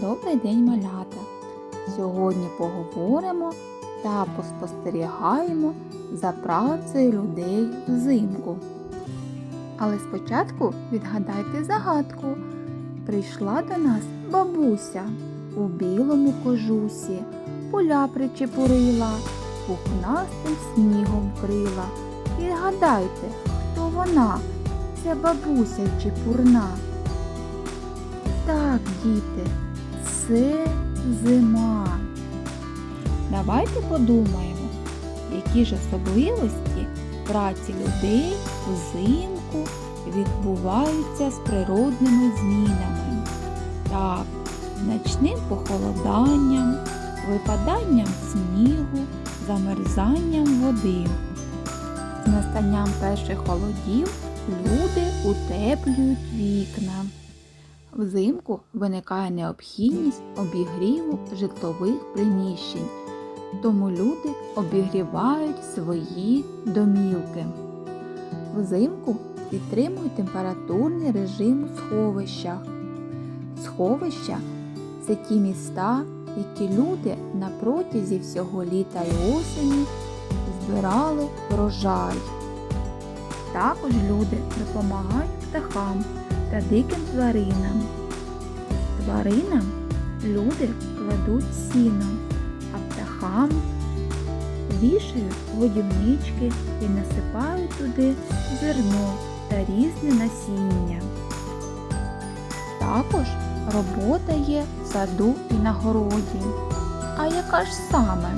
Добрий день, малята! Сьогодні поговоримо та поспостерігаємо за працею людей взимку. Але спочатку відгадайте загадку. Прийшла до нас бабуся у білому кожусі, поля причепурила, пухнастим снігом крила. Відгадайте, хто вона, ця бабуся чепурна. Так, діти, це зима. Давайте подумаємо, які ж особливості праці людей взимку відбуваються з природними змінами. Так, значним похолоданням, випаданням снігу, замерзанням води. З настанням перших холодів люди утеплюють вікна. Взимку виникає необхідність обігріву житлових приміщень, тому люди обігрівають свої домівки. Взимку підтримують температурний режим у сховищах. Сховища це ті міста, які люди на протязі всього літа і осені збирали врожай. Також люди допомагають птахам та диким тваринам. Тваринам люди кладуть сіно, а птахам вішають годівнички і насипають туди зерно та різне насіння. Також робота є в саду і на городі. А яка ж саме?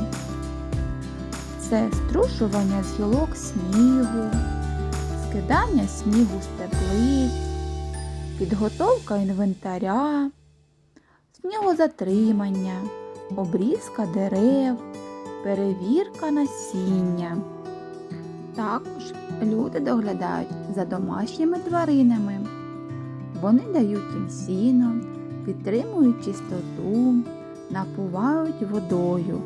Це струшування з гілок снігу, скидання снігу з теплиць, підготовка інвентаря, снігозатримання, обрізка дерев, перевірка насіння. Також люди доглядають за домашніми тваринами. Вони дають їм сіно, підтримують чистоту, напувають водою,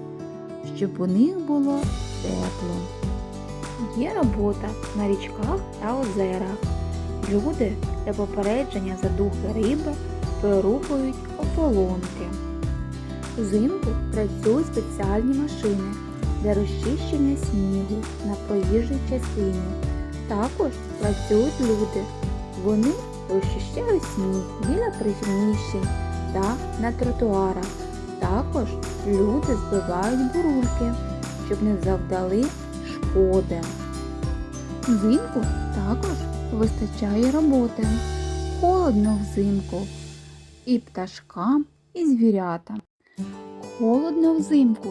щоб у них було тепло. Є робота на річках та озерах. Люди для попередження задухи риби прорубують ополонки. Взимку працюють спеціальні машини для розчищення снігу на проїжджій частині. Також працюють люди. Вони розчищають сніг біля приміщень та на тротуарах. Також люди збивають бурульки, щоб не завдали шкоди. Взимку також вистачає роботи. Холодно взимку. І пташкам, і звірятам. Холодно взимку.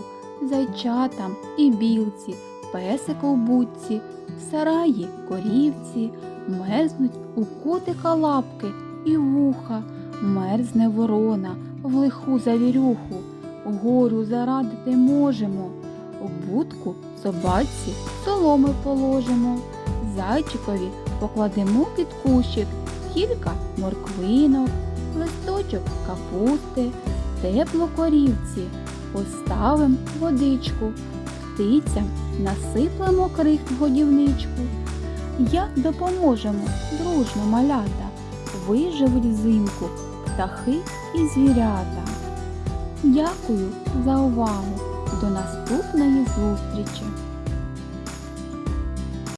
Зайчатам і білці, песика в будці, в сараї корівці, мерзнуть у котика лапки і вуха, мерзне ворона в лиху завірюху, горю зарадити можемо, у будку собаці соломи положимо, зайчикові покладемо під кущик кілька морквинок, листочок капусти, тепло корівці, поставим водичку, птицям насиплемо крих в годівничку. Як допоможемо дружно малята, виживуть взимку птахи і звірята. Дякую за увагу! До наступної зустрічі!